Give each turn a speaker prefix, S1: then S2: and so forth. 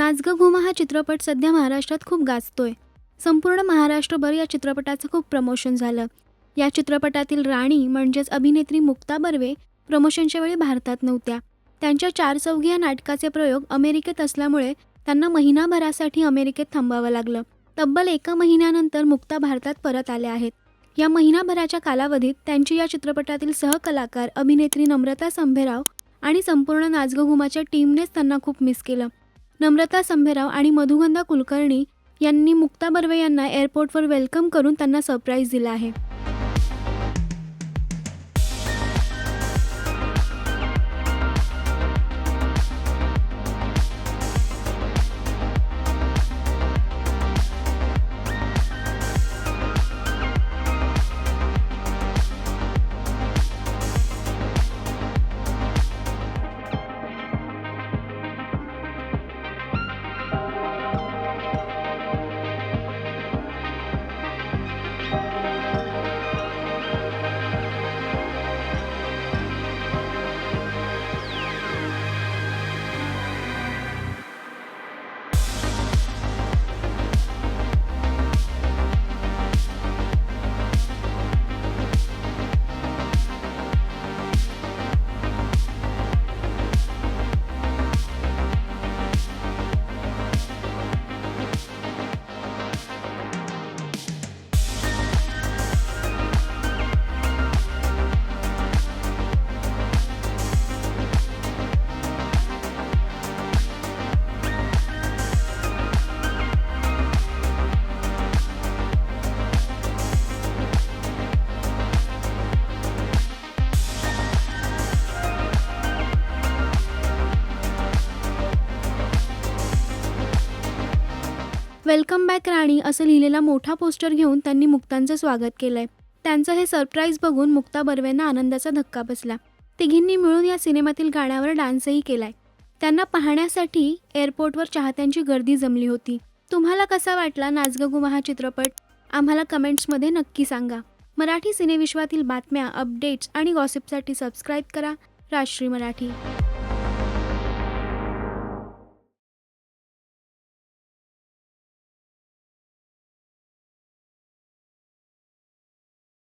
S1: नाच ग घुमा हा चित्रपट सध्या महाराष्ट्रात खूप गाजतोय. संपूर्ण महाराष्ट्रभर या चित्रपटाचं खूप प्रमोशन झालं. या चित्रपटातील राणी म्हणजेच अभिनेत्री मुक्ता बर्वे प्रमोशनच्या वेळी भारतात नव्हत्या. त्यांच्या चार चौघी या नाटकाचे प्रयोग अमेरिकेत असल्यामुळे त्यांना महिनाभरासाठी अमेरिकेत थांबावं लागलं. तब्बल एका महिन्यानंतर मुक्ता भारतात परत आल्या आहेत. या महिनाभराच्या कालावधीत त्यांची या चित्रपटातील सहकलाकार अभिनेत्री नम्रता संभेराव आणि संपूर्ण नाचगघुमाच्या टीमनेच त्यांना खूप मिस केलं. नम्रता संभेराव आणि मधुगंधा कुलकर्णी यांनी मुक्ता बर्वे यांना एअरपोर्टवर वेलकम करून त्यांना सरप्राईज दिला आहे. वेलकम बॅक राणी असं लिहिलेला मोठा पोस्टर घेऊन त्यांनी मुक्तांचं स्वागत केलंय. त्यांचं हे सरप्राईज बघून मुक्ता बर्वेंना आनंदाचा धक्का बसला. तिघींनी मिळून या सिनेमातील गाण्यावर डान्सही केलाय. त्यांना पाहण्यासाठी एअरपोर्टवर चाहत्यांची गर्दी जमली होती. तुम्हाला कसा वाटला नाचगगुमा हा चित्रपट? आम्हाला कमेंट्समध्ये नक्की सांगा. मराठी सिनेविश्वातील बातम्या अपडेट्स आणि गॉसिपसाठी सबस्क्राईब करा. राष्ट्रीय मराठी.